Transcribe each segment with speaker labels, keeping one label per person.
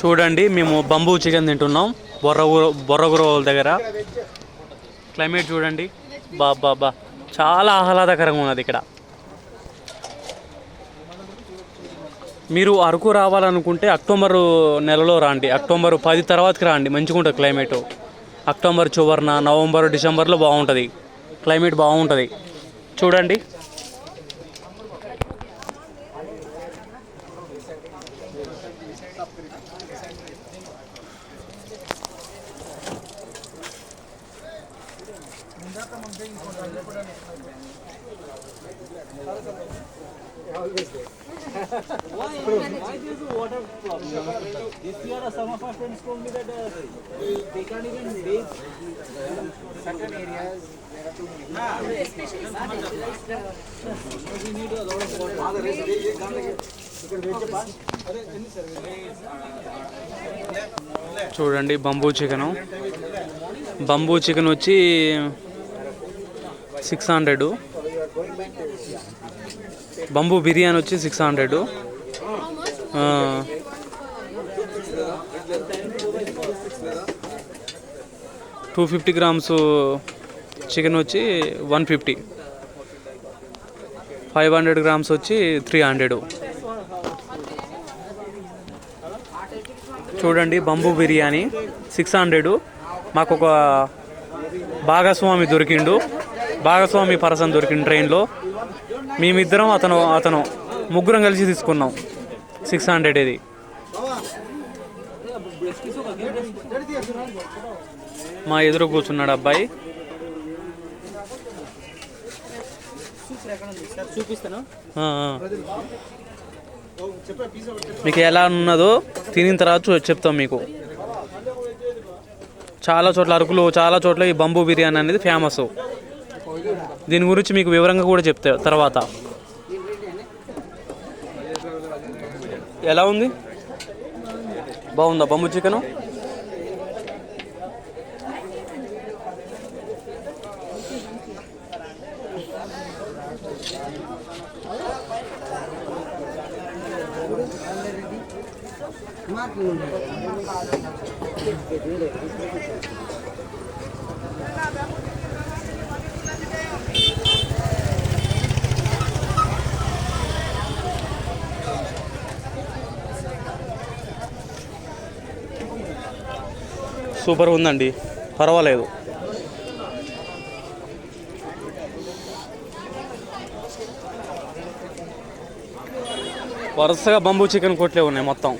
Speaker 1: చూడండి మేము బంబూ చికెన్ తింటున్నాం. బొర్రగుర వాళ్ళ దగ్గర. క్లైమేట్ చూడండి. బా బా బా. చాలా ఆహ్లాదకరంగా ఉన్నది ఇక్కడ. మీరు అరకు రావాలనుకుంటే అక్టోబర్ నెలలో రండి. అక్టోబర్ పది తర్వాతకి రండి. మంచిగా ఉంటుంది క్లైమేట్ అక్టోబర్ చివరిన నవంబర్ డిసెంబర్లో బాగుంటుంది. క్లైమేట్ బాగుంటుంది. చూడండి.
Speaker 2: This year, uh, some of our friends told me that uh, they can't even bathe. Certain areas, there are too many. We need a lot of water.
Speaker 1: చూడండి bamboo chicken bamboo chicken వచ్చి six hundred bamboo biryani వచ్చి six hundred two fifty grams chicken వచ్చి one fifty five hundred grams వచ్చి three hundred చూడండి bamboo biryani six hundred మాకు ఒక భాగస్వామి దొరికిండు. భాగస్వామి పర్సన్ దొరికిండు ట్రైన్లో. మేమిద్దరం అతను అతను ముగ్గురం కలిసి తీసుకున్నాం. సిక్స్ హండ్రెడ్ ఇది. మా ఎదురు కూర్చున్నాడు అబ్బాయి.
Speaker 2: చూపిస్తాను.
Speaker 1: మీకు ఎలా ఉన్నదో తినిన తర్వాత చెప్తాం మీకు. చాలా చోట్ల అరకులో చాలా చోట్ల ఈ బంబూ బిర్యానీ అనేది ఫేమస్ దీని గురించి మీకు వివరంగా కూడా చెప్తా తర్వాత. ఎలా ఉంది? బాగుందా? బొమ్మ చికెను? సూపర్ ఉందండి. పర్వాలేదు. వరుసగా బంబూ చికెన్ కొట్లే ఉన్నాయి మొత్తం.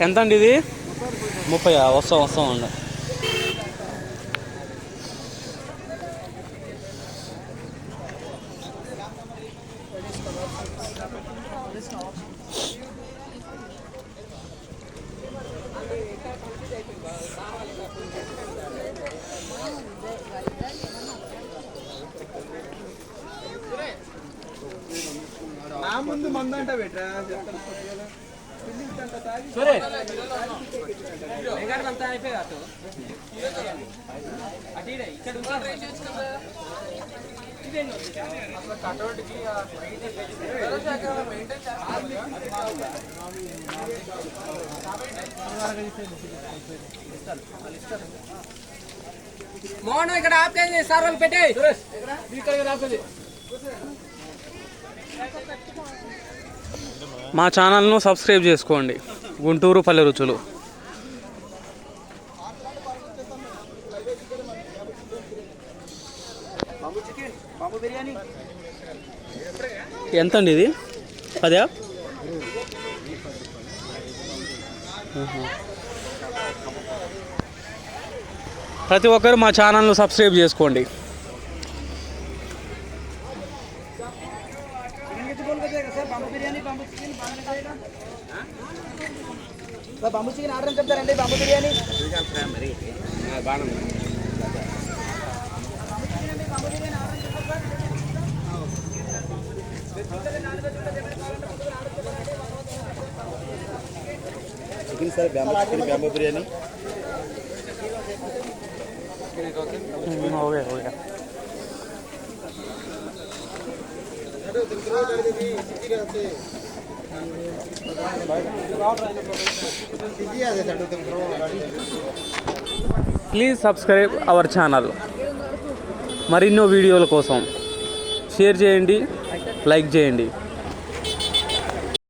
Speaker 1: ఎంత అండి ఇది? ముప్పై వస్తాం వస్తాం అండి.
Speaker 2: మందంట బెట్రా చెప్తాను అంతా అయిపోయి అటు. అటు ఈడ, ఇక్కడ మోహన్ ఇక్కడ ఆపేది సార్ వాళ్ళు పెట్టే ఇక్కడ ఆపేది
Speaker 1: మా ఛానల్ను సబ్స్క్రైబ్ చేసుకోండి. గుంటూరు పల్లె రుచులు.
Speaker 2: ఎంతండి
Speaker 1: ఎంత అండి ఇది? పదా? ప్రతి ఒక్కరు మా ఛానల్ను సబ్స్క్రైబ్ చేసుకోండి.
Speaker 2: బాంబు చికెన్ ఆర్డర్ చెప్తారండి bamboo biryani chicken sir bamboo chicken bamboo biryani
Speaker 1: हो गया हो गया ప్లీజ్ సబ్స్క్రైబ్ అవర్ ఛానల్ మరిన్నో వీడియోల కోసం. షేర్ చేయండి లైక్ చేయండి.